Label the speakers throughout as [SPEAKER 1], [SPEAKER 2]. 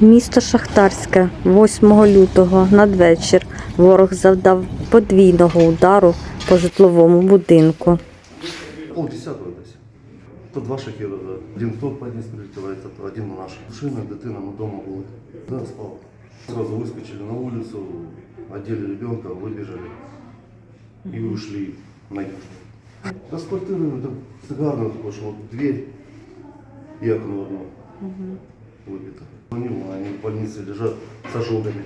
[SPEAKER 1] Місто Шахтарське 8 лютого надвечір ворог завдав подвійного удару по житловому будинку.
[SPEAKER 2] Пол десятого десь. То два шахіда, да. Один в тот подніс прилетів, а этот один на наш. Машина, дитина, ми вдома були. Да, спав. Сразу выскочили на улицу, одели ребенка, выбежали и ушли на южную. Да с квартиры это сигарно такое, что вот дверь и окно одно выбито. Они, они в больнице лежат с ожогами.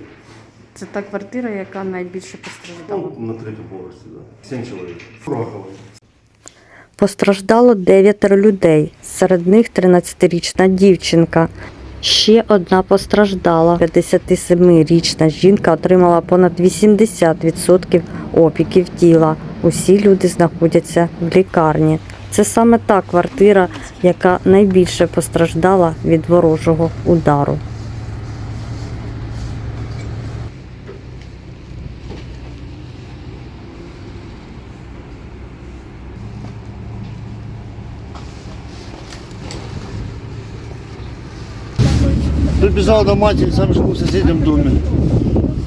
[SPEAKER 1] Це та квартира, яка найбільше постраждала.
[SPEAKER 2] Ну, на третьем поверхе, да. Семь человек. Фраховые.
[SPEAKER 1] Постраждало дев'ятеро людей, серед них 13-річна дівчинка. Ще одна постраждала. 57-річна жінка отримала понад 80% опіків тіла. Усі люди знаходяться в лікарні. Це саме та квартира, яка найбільше постраждала від ворожого удару.
[SPEAKER 3] Прибежал до матери, сам живу в соседнем доме.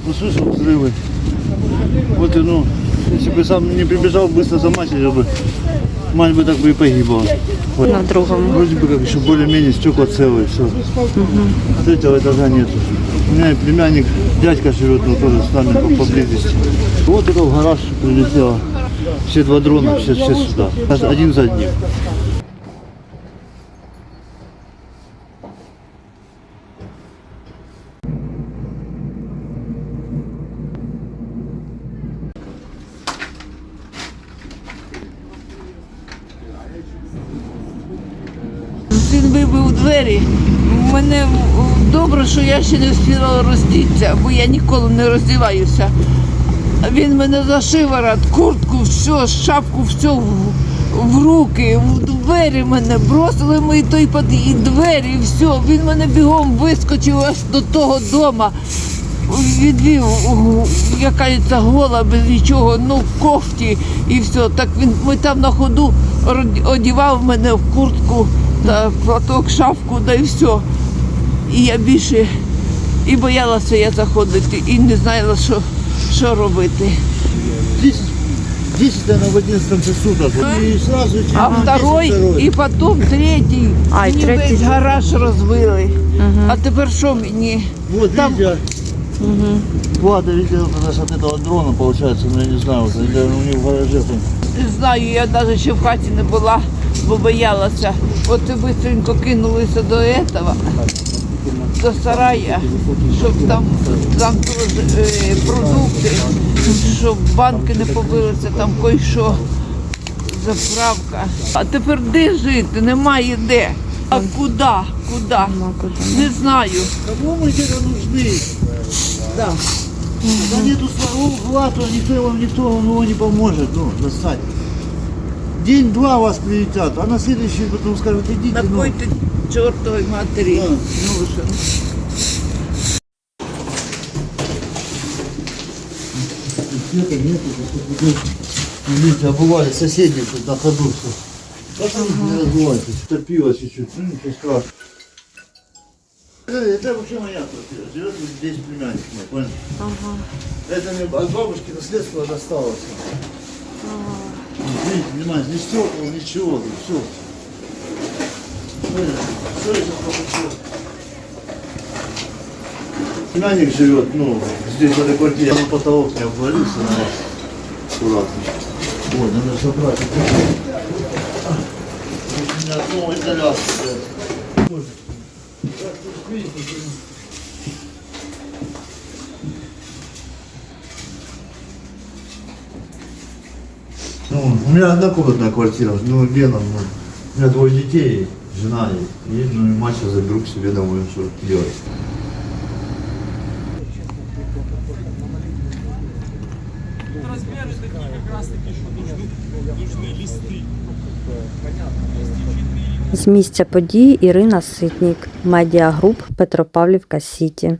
[SPEAKER 3] Услышал взрывы. Вот и ну, если бы сам не прибежал быстро за матерью бы, мать бы так бы и погибла. Вот.
[SPEAKER 1] На другому.
[SPEAKER 3] Вроде бы как еще более-менее стекла целые, все. Третьего этажа нету. У меня и племянник, дядька живет, но тоже с нами по- поблизости. Вот это в гараж прилетело. Все два дрона, все, все сюда. Один за одним.
[SPEAKER 4] Двері. Мене добре, що я ще не встигла роздітися, бо я ніколи не роздіваюся. Він мене за шиворот, куртку, все, шапку, все в, в руки, в двері мене бросили ми той під і двері, і все. Він мене бігом вискочив аж до того дома. Відвів, яка гола без нічого, ну кофті і все. Так він ми там на ходу одівав мене в куртку та платок, шапку, да і все. І я більше і боялася я заходити, і не знала, що, що робити.
[SPEAKER 3] 10, 10 наверное, в 11 часу так. И сразу через
[SPEAKER 4] А второй і потім третій.
[SPEAKER 1] А, і
[SPEAKER 4] мені
[SPEAKER 1] третій.
[SPEAKER 4] весь гараж розбили. А тепер що мені?
[SPEAKER 3] Вот
[SPEAKER 4] Там-
[SPEAKER 3] видите, Влада видела даже от этого дрона, получается, ну я не знаю, вот, у них в гараже там.
[SPEAKER 4] Не знаю, я навіть ще в хаті не була, бо боялася. От і швидко кинулися до этого, до сарая, щоб там, там теж е, продукти, щоб банки не побилися, там кой-що, заправка. А тепер де жити? Немає де. А куди? Куди? Не знаю.
[SPEAKER 3] Кому мы где-то нужны?
[SPEAKER 4] Да.
[SPEAKER 3] Да нету своего вкладу, никто вам никто вам его не поможет, ну, достать. День-два вас прилетят, а на следующий потом скажут, идите,
[SPEAKER 4] На
[SPEAKER 3] ну.
[SPEAKER 4] кой ти чортовій матері
[SPEAKER 3] Да.
[SPEAKER 4] нужен?
[SPEAKER 3] Света нету, Видите, обували соседи тут на ходу все. Там не разбивайтесь, топило чуть-чуть, ну ничего страшного. Это, это вообще моя квартира, живет вот здесь племянник мой, понял? Это мне от бабушки наследство досталось. Видите, внимание, ни стекол, ничего, все. Все я сейчас получил. Племянник живет, ну, здесь в этой квартире, на потолок не обвалился на вас. Аккуратно. Вот, надо забрать. У меня снова изоляция. Ну, у меня однокомнатная квартира, ну, Лена, ну, у меня двое детей, жена и, и, ну, и мать сейчас заберу к себе домой, что делать.
[SPEAKER 5] размеры такие как раз таки, что нужны, нужны листы.
[SPEAKER 1] З місця події Ірина Ситнік, медіагруп Петропавлівка Сіті.